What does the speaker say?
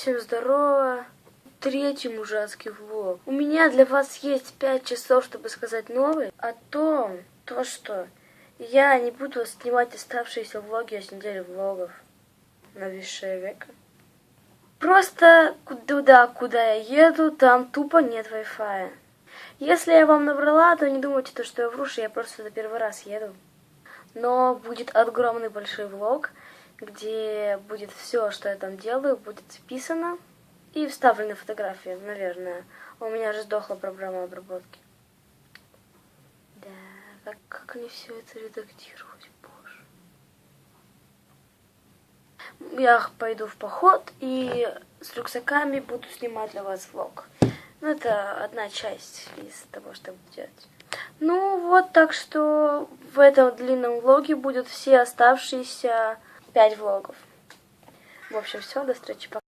Всем здорово. Третий мужацкий влог. У меня для вас есть пять часов, чтобы сказать новый о том, то что я не буду снимать оставшиеся влоги с недели влогов на высшее века. Просто туда, куда я еду, там тупо нет Wi-Fi. Если я вам набрала, то не думайте, то, что я вру, что я просто за первый раз еду. Но будет огромный большой влог, где будет все, что я там делаю, будет записано и вставлены фотографии, наверное. У меня же сдохла программа обработки. Да, как, как они все это редактировать, боже. Я пойду в поход и с рюкзаками буду снимать для вас влог. Ну, это одна часть из того, что я буду делать. Ну, вот, так что в этом длинном влоге будут все оставшиеся пять влогов. В общем, все, до встречи, пока.